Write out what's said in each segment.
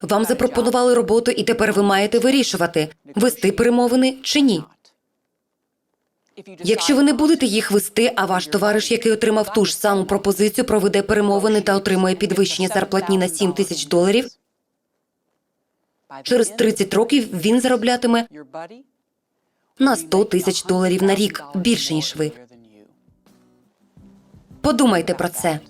Вам запропонували роботу, і тепер ви маєте вирішувати, вести перемовини чи ні. Якщо ви не будете їх вести, а ваш товариш, який отримав ту ж саму пропозицію, проведе перемовини та отримує підвищення зарплатні на 7 тисяч доларів, через 30 років він зароблятиме на 100 тисяч доларів на рік більше ніж ви. Подумайте про це.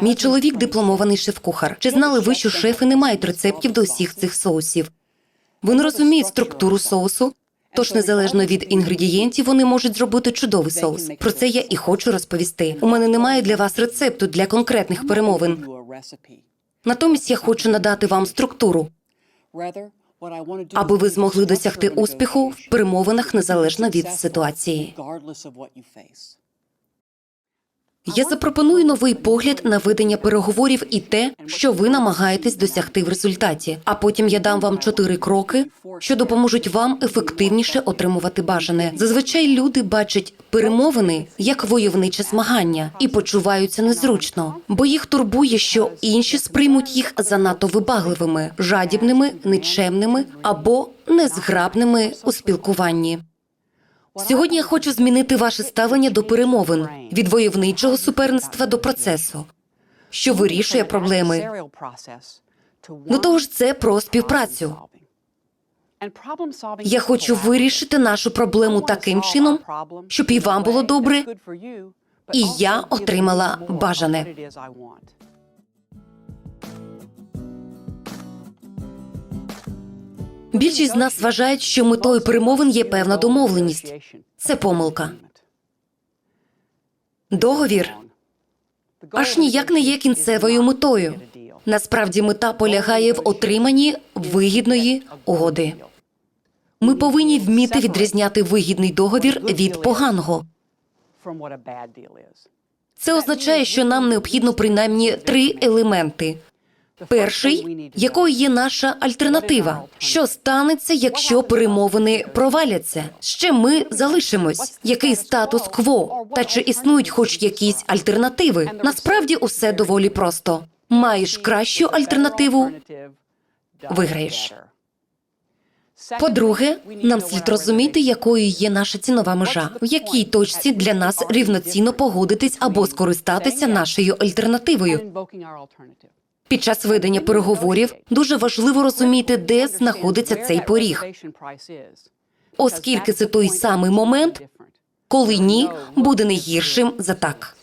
Мій чоловік дипломований шеф-кухар. Чи знали ви, що шефи не мають рецептів до усіх цих соусів? Вони розуміють структуру соусу, тож незалежно від інгредієнтів вони можуть зробити чудовий соус. Про це я і хочу розповісти. У мене немає для вас рецепту для конкретних перемовин. Натомість я хочу надати вам структуру, аби ви змогли досягти успіху в перемовинах незалежно від ситуації. Я запропоную новий погляд на ведення переговорів і те, що ви намагаєтесь досягти в результаті. А потім я дам вам чотири кроки, що допоможуть вам ефективніше отримувати бажане. Зазвичай люди бачать перемовини як войовниче змагання і почуваються незручно, бо їх турбує, що інші сприймуть їх занадто вибагливими, жадібними, нечемними або незграбними у спілкуванні. Сьогодні я хочу змінити ваше ставлення до перемовин від войовничого суперництва до процесу, що вирішує проблеми. До того ж, це про співпрацю. Я хочу вирішити нашу проблему таким чином, щоб і вам було добре, і я отримала бажане. Більшість з нас вважають, що метою перемовин є певна домовленість. Це помилка. Договір аж ніяк не є кінцевою метою. Насправді мета полягає в отриманні вигідної угоди. Ми повинні вміти відрізняти вигідний договір від поганого. Це означає, що нам необхідно принаймні три елементи. Перший, якою є наша альтернатива, що станеться, якщо перемовини проваляться? Чим ми залишимось? Який статус кво? Та чи існують хоч якісь альтернативи? Насправді усе доволі просто. Маєш кращу альтернативу, виграєш. По-друге, нам слід розуміти, якою є наша цінова межа, в якій точці для нас рівноцінно погодитись або скористатися нашою альтернативою. Під час ведення переговорів дуже важливо розуміти, де знаходиться цей поріг, оскільки це той самий момент, коли ні буде не гіршим за так.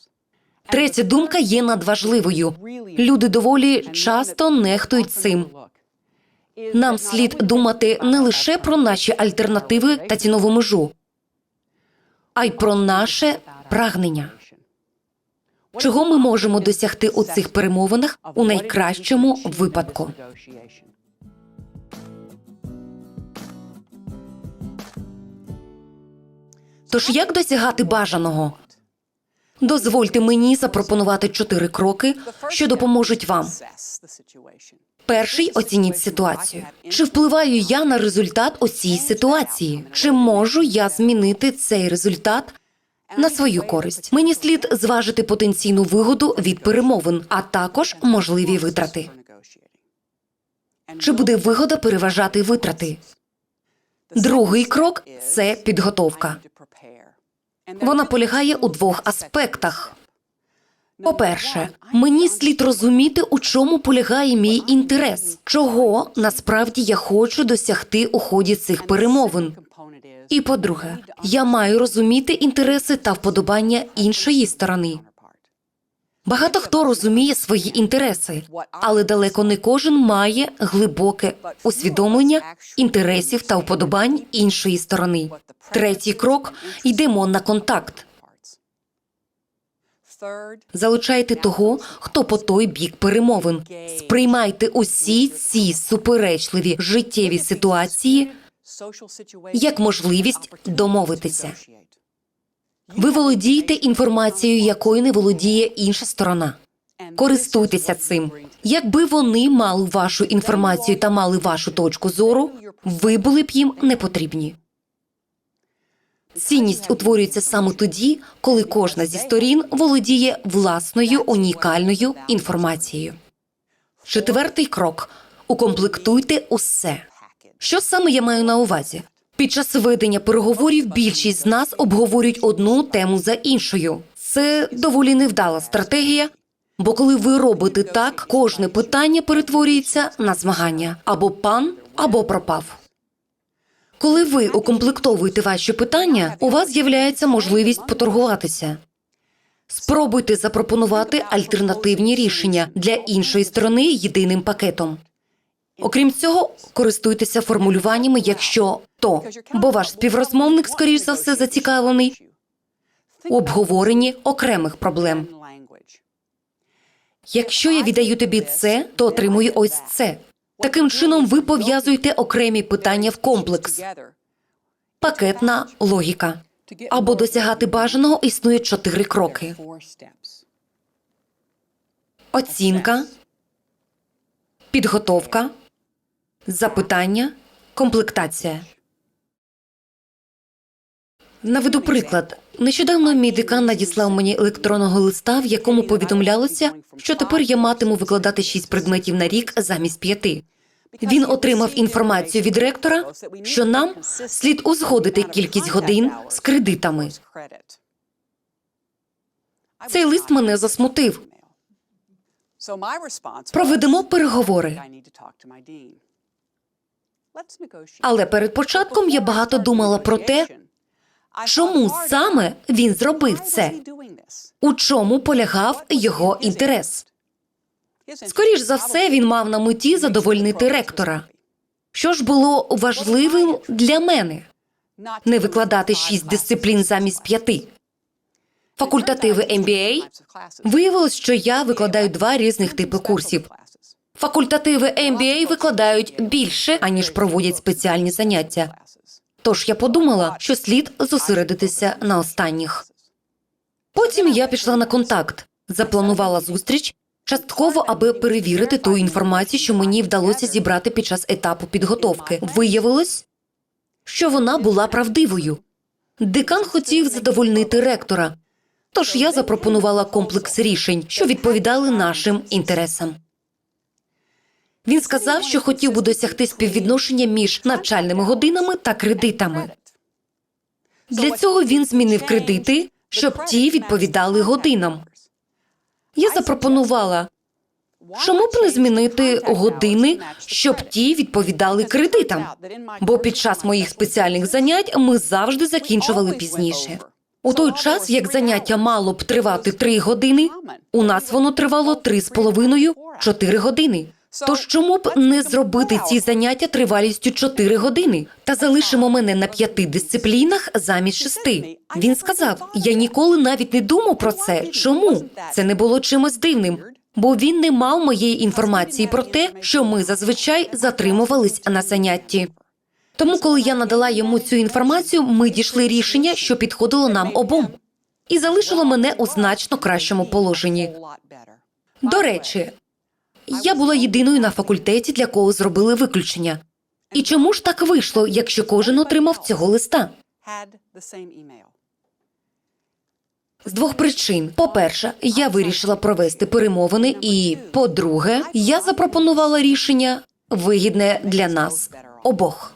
Третя думка є надважливою. Люди доволі часто нехтують цим. Нам слід думати не лише про наші альтернативи та цінову межу, а й про наше прагнення. Чого ми можемо досягти у цих перемовинах у найкращому випадку? Тож як досягати бажаного? Дозвольте мені запропонувати чотири кроки, що допоможуть вам. Перший оцініть ситуацію. Чи впливаю я на результат у цій ситуації? Чи можу я змінити цей результат на свою користь? Мені слід зважити потенційну вигоду від перемовин, а також можливі витрати. Чи буде вигода переважати витрати? Другий крок це підготовка. Вона полягає у двох аспектах. По-перше, мені слід розуміти, у чому полягає мій інтерес, чого насправді я хочу досягти у ході цих перемовин. І по-друге, я маю розуміти інтереси та вподобання іншої сторони. Багато хто розуміє свої інтереси, але далеко не кожен має глибоке усвідомлення інтересів та вподобань іншої сторони. Третій крок йдемо на контакт. Залучайте того, хто по той бік перемовин. Сприймайте усі ці суперечливі життєві ситуації як можливість домовитися. Ви володієте інформацією, якою не володіє інша сторона. Користуйтеся цим. Якби вони мали вашу інформацію та мали вашу точку зору, ви були б їм не потрібні. Цінність утворюється саме тоді, коли кожна зі сторін володіє власною унікальною інформацією. Четвертий крок укомплектуйте усе. Що саме я маю на увазі? Під час ведення переговорів більшість з нас обговорюють одну тему за іншою. Це доволі невдала стратегія, бо коли ви робите так, кожне питання перетворюється на змагання або пан, або пропав. Коли ви укомплектовуєте ваші питання, у вас з'являється можливість поторгуватися. Спробуйте запропонувати альтернативні рішення для іншої сторони єдиним пакетом. Окрім цього, користуйтеся формулюваннями, якщо то, бо ваш співрозмовник, скоріш за все, зацікавлений у обговоренні окремих проблем. Якщо я віддаю тобі це, то отримую ось це. Таким чином, ви пов'язуєте окремі питання в комплекс. Пакетна логіка. Або досягати бажаного існує чотири кроки: оцінка, підготовка, запитання, комплектація. Наведу приклад. Нещодавно мій декан надіслав мені електронного листа, в якому повідомлялося, що тепер я матиму викладати шість предметів на рік замість п'яти. Він отримав інформацію від ректора, що нам слід узгодити кількість годин з кредитами. Цей лист мене засмутив. Проведемо переговори. Але перед початком я багато думала про те, чому саме він зробив це, у чому полягав його інтерес. Скоріш за все, він мав на меті задовольнити ректора. Що ж було важливим для мене? Не викладати шість дисциплін замість п'яти. Факультативи MBA виявилось, що я викладаю два різних типи курсів. Факультативи MBA викладають більше, аніж проводять спеціальні заняття. Тож я подумала, що слід зосередитися на останніх. Потім я пішла на контакт, запланувала зустріч, частково, аби перевірити ту інформацію, що мені вдалося зібрати під час етапу підготовки. Виявилось, що вона була правдивою. Декан хотів задовольнити ректора, тож я запропонувала комплекс рішень, що відповідали нашим інтересам. Він сказав, що хотів би досягти співвідношення між навчальними годинами та кредитами. Для цього він змінив кредити, щоб ті відповідали годинам. Я запропонувала, чому б не змінити години, щоб ті відповідали кредитам. Бо під час моїх спеціальних занять ми завжди закінчували пізніше. У той час, як заняття мало б тривати три години, у нас воно тривало три з половиною чотири години. Тож чому б не зробити ці заняття тривалістю 4 години та залишимо мене на п'яти дисциплінах замість шести? Він сказав: я ніколи навіть не думав про це. Чому це не було чимось дивним? Бо він не мав моєї інформації про те, що ми зазвичай затримувались на занятті. Тому, коли я надала йому цю інформацію, ми дійшли рішення, що підходило нам обом, і залишило мене у значно кращому положенні. До речі, я була єдиною на факультеті, для кого зробили виключення. І чому ж так вийшло, якщо кожен отримав цього листа? З двох причин: по-перше, я вирішила провести перемовини, і по-друге, я запропонувала рішення вигідне для нас обох.